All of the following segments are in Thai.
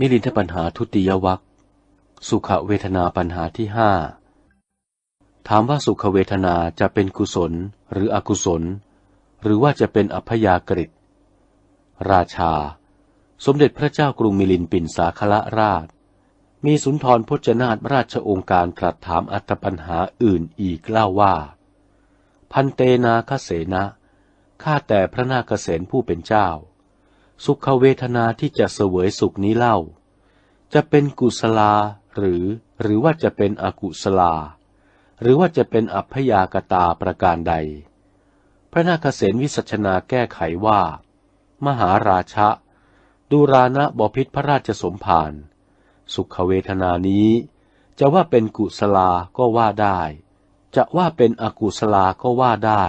มิลินทปัญหาทุติยวัคสุขเวทนาปัญหาที่ห้าถามว่าสุขเวทนาจะเป็นกุศลหรืออกุศล หรือว่าจะเป็นอัพยากฤิราชา สมเด็จพระเจ้ากรุงมิลินปินสาคละราช มีสุนทรพจนาถราชองค์การตรัสถามอัตปัญหาอื่นอีกเล่าว่า พันเตนาคเสนะข้าแต่พระนาคเษนผู้เป็นเจ้า สุขเวทนาที่จะเสวยสุขนี้เล่า จะเป็นกุศลาหรือหรือว่าจะเป็นอกุศลา หรือว่าจะเป็นอัพยากตาประการใด พระนาคเษนวิสัชนาแก้ไขว่า มหาราชะดูรานะบพิษพระราชสมภารสุขเวทนานี้ จะว่าเป็นกุศลาก็ว่าได้ จะว่าเป็นอกุศลาก็ว่าได้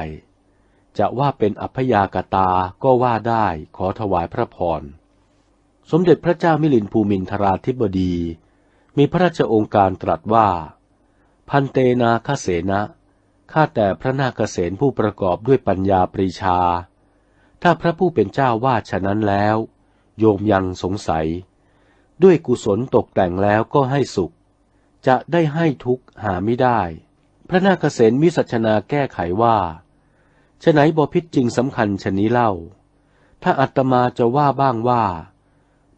จะว่าเป็นอัพยากตาก็ว่าได้ขอถวายพระพร สมเด็จพระเจ้ามิลินภูมินทราธิบดี มีพระราชองค์การตรัสว่า พันเตนาคเสนะข้าแต่พระนาคเษนผู้ประกอบด้วยปัญญาปรีชา ถ้าพระผู้เป็นเจ้าว่าฉะนั้นแล้ว โยมยังสงสัย ด้วยกุศลตกแต่งแล้วก็ให้สุข จะได้ให้ทุกข์หาไม่ได้ พระนาคเษนมิสัชนาแก้ไขว่า ฉะไหนบพิษจริงสำคัญชนี้เล่า ถ้าอัตมาจะว่าบ้างว่า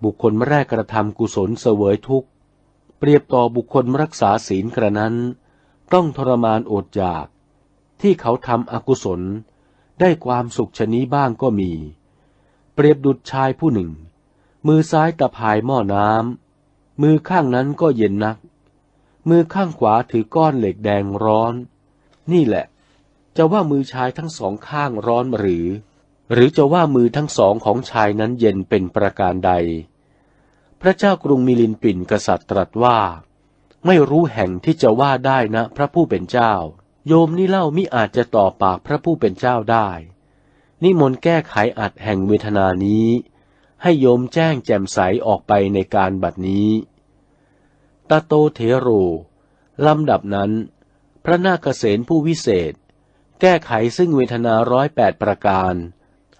บุคคลแรกกระทำกุศลเสวยทุกข์ เปรียบต่อบุคคลรักษาศีลกระนั้น ต้องทรมานอดอยาก ที่เขาทำอกุศล ได้ความสุขชนี้บ้างก็มี เปรียบดุจชายผู้หนึ่ง มือซ้ายตะพายหม้อน้ำมือข้างนั้นก็เย็นนัก มือข้างขวาถือก้อนเหล็กแดงร้อน นี่แหละ จะว่ามือชายทั้งสองข้างร้อนหรือ หรือจะว่ามือทั้งสองของชายนั้นเย็นเป็นประการใด พระเจ้ากรุงมิลินปินกษัตริย์ตรัสว่า ไม่รู้แห่งที่จะว่าได้นะพระผู้เป็นเจ้า โยมนี่เล่ามิอาจจะต่อปากพระผู้เป็นเจ้าได้ นิมนต์แก้ไขอัดแห่งเวทนานี้ ให้โยมแจ้งแจ่มใสออกไปในการบัดนี้ตาโตเทโรลำดับนั้น พระนาคเษนผู้วิเศษ แก้ไขซึ่งเวทนาร้อยแปดประการ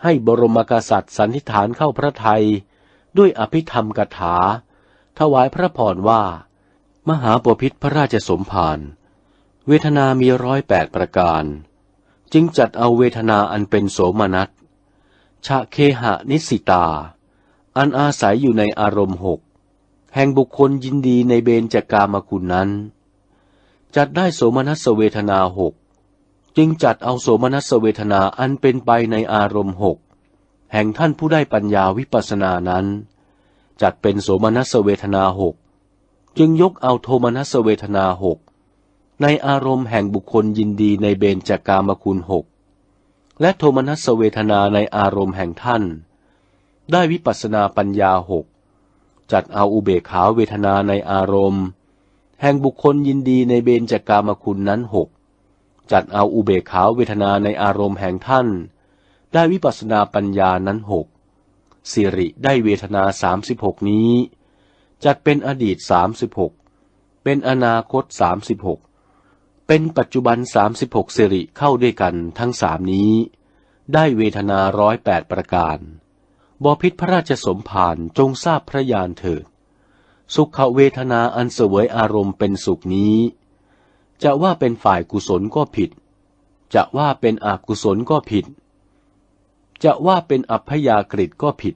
ให้บรมกษัตริย์สันนิฐานเข้าพระไทย ด้วยอภิธรรมกถา ถวายพระพรว่า มหาปพิธพระราชสมภารเวทนามีร้อยแปดประการ จึงจัดเอาเวทนาอันเป็นโสมนัสชะเคหะนิสิตา อันอาศัยอยู่ในอารมณ์หกแห่งบุคคลยินดีในเบญจากามคุณนั้น จัดได้โสมนัสเวทนาหก จึงจัดเอาโสมนัสเวทนาอันเป็นไปในอารมณ์หกแห่งท่านผู้ได้ปัญญาวิปัสสนานั้น จัดเป็นโสมนัสเวทนาหกจึงยกเอาโทมนัสเวทนาหกในอารมณ์แห่งบุคคลยินดีในเบญจากามคุณหกและโทมนัสเวทนาในอารมณ์แห่งท่าน ได้วิปัสสนาปัญญาหกจัดเอาอุเบกขาเวทนาในอารมณ์ แห่งบุคคลยินดีในเบญจากามคุณนั้นหก จัดเอาอุเบกขาเวทนาในอารมณ์แห่งท่าน ได้วิปัสนาปัญญานั้นหกสิริได้เวทนาสามสิบหกนี้ จัดเป็นอดีตสามสิบหกเป็นอนาคตสามสิบหกเป็นปัจจุบันสามสิบหกสิริเข้าด้วยกันทั้งสามนี้ ได้เวทนาร้อยแปดประการบอพิษพระราชสมภารจงทราบพระยานเถิด สุขเวทนาอันเสวยอารมณ์เป็นสุขนี้ จะว่าเป็นฝ่ายกุศลก็ผิด จะว่าเป็นอกุศลก็ผิด จะว่าเป็นอัพยากฤิก็ผิด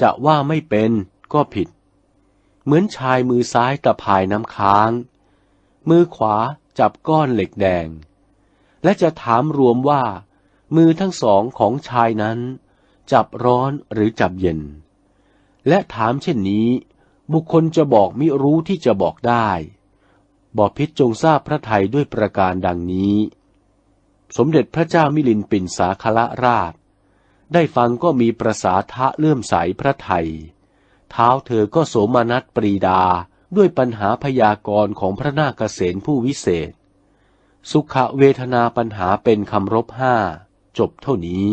จะว่าไม่เป็นก็ผิด เหมือนชายมือซ้ายตะพายน้ำค้าง มือขวาจับก้อนเหล็กแดง และจะถามรวมว่า มือทั้งสองของชายนั้น จับร้อนหรือจับเย็น และถามเช่นนี้ บุคคลจะบอกมิรู้ที่จะบอกได้ บอพิษจงทราบพระไทยด้วยประการดังนี้ สมเด็จพระเจ้ามิลินปินสาคละราช ได้ฟังก็มีประสาทะเลื่อมใสพระไทย เท้าเธอก็โสมนัสปรีดาด้วยปัญหาพยากรณ์ของพระนาคเษนผู้วิเศษ สุขเวทนาปัญหาเป็นคำรบห้า จบเท่านี้